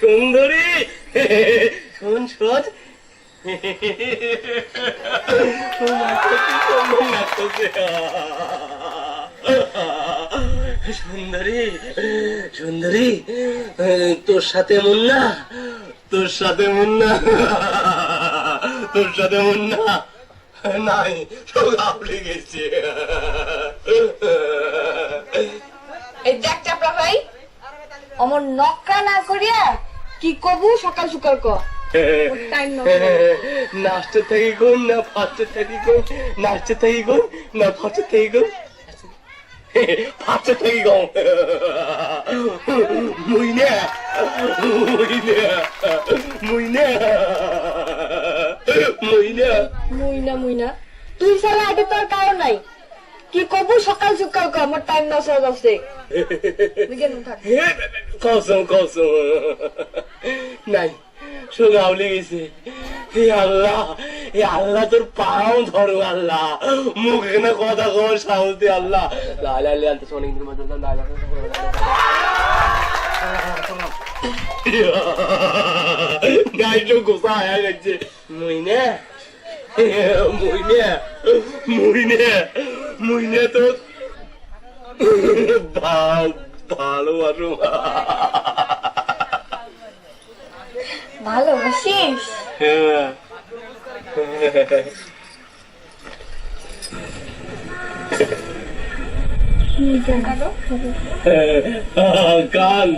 সুন্দরী। শোন শোন সুন্দরী সুন্দরী, তোর সাথে মুন্না, তোর সাথে মুন্না, তোর সাথে মুন্না নাই, সব আপনি গেছে। এই দেখ চাপড়া ভাই, অমর নকরা না করিয়া কি কবু? সকাল সকাল ক। নাচতে থাকি গুণ না ফাঁচতে থাকি গুণ নাচতে থাকি গুণ না ফাঁচতে থাকি গুণ ফাঁচতে থাকি গুণ মুই না মুই না মুই না মুই না মুইনা মুইনা। তুই সালা আগে তোর কারণ নাই। কি কবু? সকাল সকাল ক। আমার টাইম নষ্ট হয়ে যাচ্ছে কসম কসম নাই। শুধু আউলে গেছে। হে আল্লাহ হে আল্লাহ, তোর পাও ধরো আল্লাহ। মুখ এখানে কথা কর সাহস আল্লাহ। লালা লে আনতে অনেক দিন মধ্যে লালা গাই তো গোসা আয়া গেছে। তো ভা- ভালোবাসো ভালোবাসিস? হ্যাঁ। কান